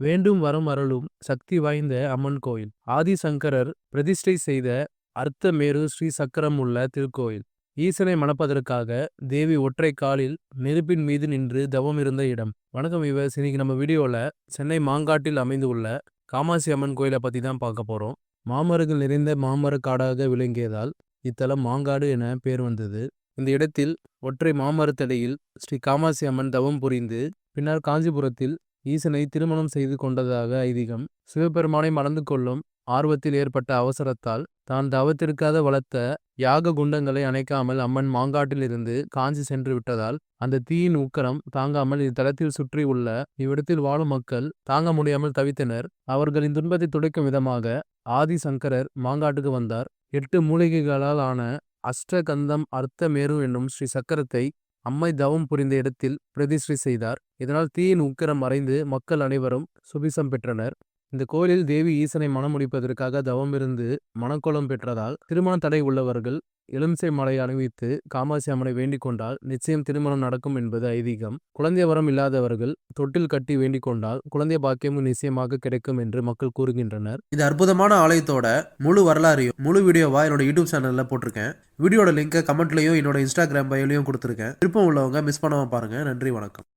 வேண்டும் வரம் அருளும் சக்தி வாய்ந்த அம்மன் கோயில். ஆதிசங்கரர் பிரதிஷ்டை செய்த அர்த்தமேரு ஸ்ரீ சக்கரம் உள்ள திருக்கோயில். ஈசனை மணப்பதற்காக தேவி ஒற்றை காலில் நெருப்பின் மீது நின்று தவம் இருந்த இடம். வணக்கம் இவர்ஸ் இன்னைக்கு நம்ம வீடியோவில் சென்னை மாங்காட்டில் அமைந்துள்ள காமாசி அம்மன் கோயிலை பற்றி தான் பார்க்க போகிறோம் மாமரங்கள் நிறைந்த மாமர காடாக விளங்கியதால் இத்தலம் மாங்காடு என பேர் வந்தது. இந்த இடத்தில் ஒற்றை மாமரத்தடையில் ஸ்ரீ காமாசி அம்மன் தவம் புரிந்து பின்னர் காஞ்சிபுரத்தில் ஈசனை திருமணம் செய்து கொண்டதாக ஐதீகம். சிவபெருமானை மணந்து கொள்ளும் ஆர்வத்தில் ஏற்பட்ட அவசரத்தால் தான் தவத்திற்காத வளர்த்த யாக குண்டங்களை அணைக்காமல் அம்மன் மாங்காட்டிலிருந்து காஞ்சி சென்று விட்டதால் அந்த தீயின் உக்கரம் தாங்காமல் இத்தலத்தில் சுற்றி உள்ள இவ்விடத்தில் வாழும் மக்கள் தாங்க முடியாமல் தவித்தனர். அவர்களின் துன்பத்தை துடைக்கும் விதமாக ஆதிசங்கரர் மாங்காட்டுக்கு வந்தார். எட்டு மூலிகைகளால் ஆன அஷ்டகந்தம் அர்த்தமேரு என்னும் ஸ்ரீ சக்கரத்தை அம்மை தவம் புரிந்த இடத்தில் பிரதிஷ்டை செய்தார். இதனால் தீயின் உக்கிரம் மறைந்து மக்கள் அனைவரும் சுபிசம் பெற்றனர். இந்த கோயிலில் தேவி ஈசனை மணமுடிப்பதற்காக தவம் இருந்து மனக்கோலம் பெற்றதால் திருமண தடை உள்ளவர்கள் எலுமிச்சை மலை அணிவித்து காமாட்சி அம்மனை வேண்டிக் கொண்டால் நிச்சயம் திருமணம் நடக்கும் என்பது ஐதீகம். குழந்தை வரம் இல்லாதவர்கள் தொட்டில் கட்டி வேண்டிக் கொண்டால் குழந்தை பாக்கியமும் நிச்சயமாக கிடைக்கும் என்று மக்கள் கூறுகின்றனர். இது அற்புதமான ஆலயத்தோட முழு வரலாறையும் முழு வீடியோவா என்னோட யூடியூப் சேனல்ல போட்டிருக்கேன். வீடியோட லிங்கை கமெண்ட்லயும் என்னோட இன்ஸ்டாகிராம் பயோலையும் கொடுத்துருக்கேன். விருப்பம் உள்ளவங்க மிஸ் பண்ணாம பாருங்க. நன்றி வணக்கம்.